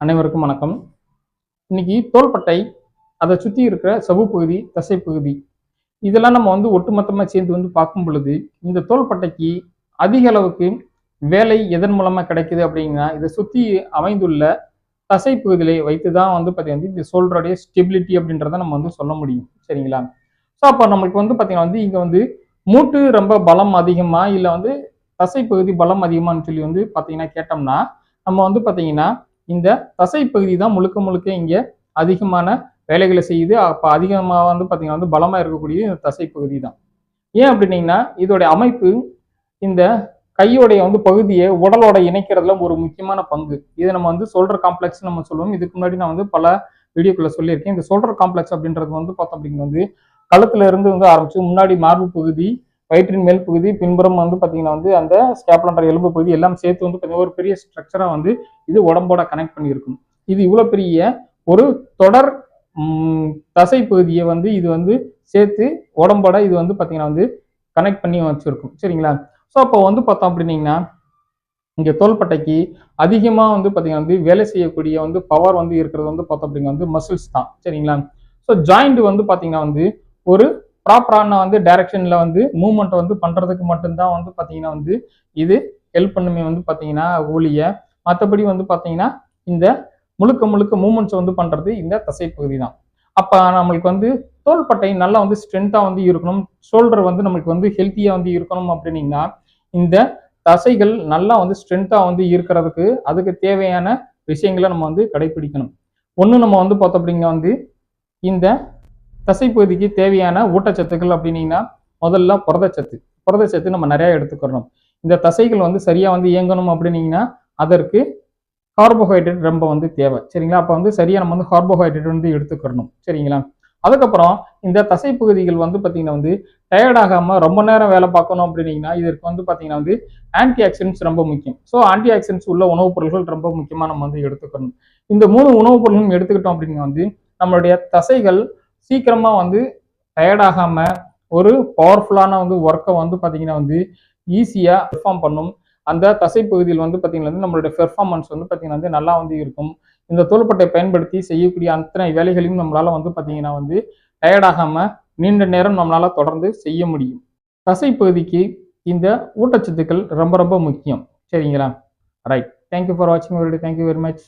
அனைவருக்கும் வணக்கம். இன்னைக்கு தோள்பட்டை அதை சுற்றி இருக்கிற சவு பகுதி தசைப்பகுதி இதெல்லாம் நம்ம வந்து ஒட்டுமொத்தமாக சேர்ந்து வந்து பார்க்கும் பொழுது இந்த தோள்பட்டைக்கு அதிக அளவுக்கு வேலை எதன் மூலமாக கிடைக்குது அப்படின்னா இதை சுற்றி அமைந்துள்ள தசை பகுதியிலே வைத்து தான் வந்து பார்த்தீங்கன்னா இந்த சோல்டருடைய ஸ்டெபிலிட்டி அப்படின்றத நம்ம வந்து சொல்ல முடியும். சரிங்களா? ஸோ அப்போ நம்மளுக்கு வந்து பார்த்தீங்கன்னா வந்து இங்கே வந்து மூட்டு ரொம்ப பலம் அதிகமாக இல்லை வந்து தசைப்பகுதி பலம் அதிகமான்னு சொல்லி வந்து பார்த்தீங்கன்னா கேட்டோம்னா நம்ம வந்து பார்த்தீங்கன்னா இந்த தசை பகுதி தான் முழுக்க முழுக்க இங்கே அதிகமான வேலைகளை செய்யுது. அப்போ அதிகமாக வந்து பார்த்தீங்கன்னா வந்து பலமாக இருக்கக்கூடிய இந்த பகுதி தான். ஏன் அப்படின்னீங்கன்னா இதோடைய அமைப்பு இந்த கையோடைய வந்து பகுதியை உடலோட இணைக்கிறதுல ஒரு முக்கியமான பங்கு. இதை நம்ம வந்து சோல்டர் காம்ப்ளெக்ஸ் நம்ம சொல்லுவோம். இதுக்கு முன்னாடி நான் வந்து பல வீடியோக்குள்ள சொல்லியிருக்கேன். இந்த சோல்டர் காம்ப்ளெக்ஸ் அப்படின்றது வந்து பார்த்தோம் அப்படிங்கிறது வந்து களத்துல இருந்து வந்து ஆரம்பிச்சு முன்னாடி மார்பு பகுதி வயிற்றின் மேல் பகுதி பின்புறம் வந்து பார்த்தீங்கன்னா வந்து அந்த ஸ்கேப்லன்ற எலும்பு பகுதி எல்லாம் சேர்த்து வந்து பார்த்தீங்கன்னா ஒரு பெரிய ஸ்ட்ரக்சராக வந்து இது உடம்போட கனெக்ட் பண்ணியிருக்கும். இது இவ்வளோ பெரிய ஒரு தொடர் தசை பகுதியை வந்து இது வந்து சேர்த்து உடம்போட இது வந்து பார்த்தீங்கன்னா வந்து கனெக்ட் பண்ணி வச்சுருக்கும். சரிங்களா? ஸோ அப்போ வந்து பார்த்தோம் அப்படின்னீங்கன்னா இங்கே தோள்பட்டைக்கு அதிகமாக வந்து பார்த்தீங்கன்னா வந்து வேலை செய்யக்கூடிய வந்து பவர் வந்து இருக்கிறது வந்து பார்த்தோம் அப்படின்னா வந்து மசில்ஸ் தான். சரிங்களா? ஸோ ஜாயிண்ட் வந்து பார்த்தீங்கன்னா வந்து ஒரு ப்ராப்பரான வந்து டைரக்ஷனில் வந்து மூவ்மெண்ட் வந்து பண்ணுறதுக்கு மட்டும்தான் வந்து பார்த்தீங்கன்னா வந்து இது ஹெல்ப் பண்ணுமே வந்து பார்த்தீங்கன்னா ஊழியை மற்றபடி வந்து பார்த்தீங்கன்னா இந்த முழுக்க முழுக்க மூமெண்ட்ஸ் வந்து பண்ணுறது இந்த தசை பகுதி தான் அப்போ நம்மளுக்கு வந்து தோள்பட்டை நல்லா வந்து ஸ்ட்ரென்த்தாக வந்து இருக்கணும். ஷோல்டர் வந்து நம்மளுக்கு வந்து ஹெல்த்தியாக வந்து இருக்கணும் அப்படின்னீங்கன்னா இந்த தசைகள் நல்லா வந்து ஸ்ட்ரென்த்தாக வந்து இருக்கிறதுக்கு அதுக்கு தேவையான விஷயங்களை நம்ம வந்து கடைபிடிக்கணும் ஒன்று நம்ம வந்து பார்த்தோம் அப்படிங்க வந்து இந்த தசைப்பகுதிக்கு தேவையான ஊட்டச்சத்துக்கள் அப்படின்னீங்கன்னா முதல்ல புரதச்சத்து. புரதச்சத்து நம்ம நிறையா எடுத்துக்கிறோம் இந்த தசைகள் வந்து சரியாக வந்து இயங்கணும் அப்படின்னீங்கன்னா அதற்கு கார்போஹைட்ரேட் ரொம்ப வந்து தேவை. சரிங்களா? அப்போ வந்து சரியாக நம்ம வந்து கார்போஹைட்ரேட் வந்து எடுத்துக்கிறணும். சரிங்களா? அதுக்கப்புறம் இந்த தசை பகுதிகள் வந்து பார்த்தீங்கன்னா வந்து டயர்ட் ஆகாமல் ரொம்ப நேரம் வேலை பார்க்கணும் அப்படின்னீங்கன்னா இதற்கு வந்து பார்த்தீங்கன்னா வந்து ஆன்டி ஆக்சிடென்ட்ஸ் ரொம்ப முக்கியம். ஸோ ஆன்டி ஆக்சிடென்ட்ஸ் உள்ள உணவுப் பொருட்கள் ரொம்ப முக்கியமாக நம்ம வந்து எடுத்துக்கணும் இந்த மூணு உணவுப் பொருட்களும் எடுத்துக்கிட்டோம் அப்படின்னா வந்து நம்மளுடைய தசைகள் சீக்கிரமாக வந்து டயர்டாகாமல் ஒரு பவர்ஃபுல்லான வந்து ஒர்க்கை வந்து பார்த்தீங்கன்னா வந்து ஈஸியாக பெர்ஃபார்ம் பண்ணும். அந்த தசைப்பகுதியில் வந்து பார்த்தீங்கன்னா வந்து நம்மளுடைய பெர்ஃபார்மன்ஸ் வந்து பார்த்தீங்கன்னா வந்து நல்லா வந்து இருக்கும். இந்த தோள்பட்டை பயன்படுத்தி செய்யக்கூடிய அத்தனை வேலைகளையும் நம்மளால் வந்து பார்த்தீங்கன்னா வந்து டயர்டாகாமல் நீண்ட நேரம் நம்மளால் தொடர்ந்து செய்ய முடியும். தசை பகுதிக்கு இந்த ஊட்டச்சத்துக்கள் ரொம்ப ரொம்ப முக்கியம். சரிங்களா? ரைட் தேங்க்யூ ஃபார் வாட்சிங் தேங்க்யூ வெரி மச்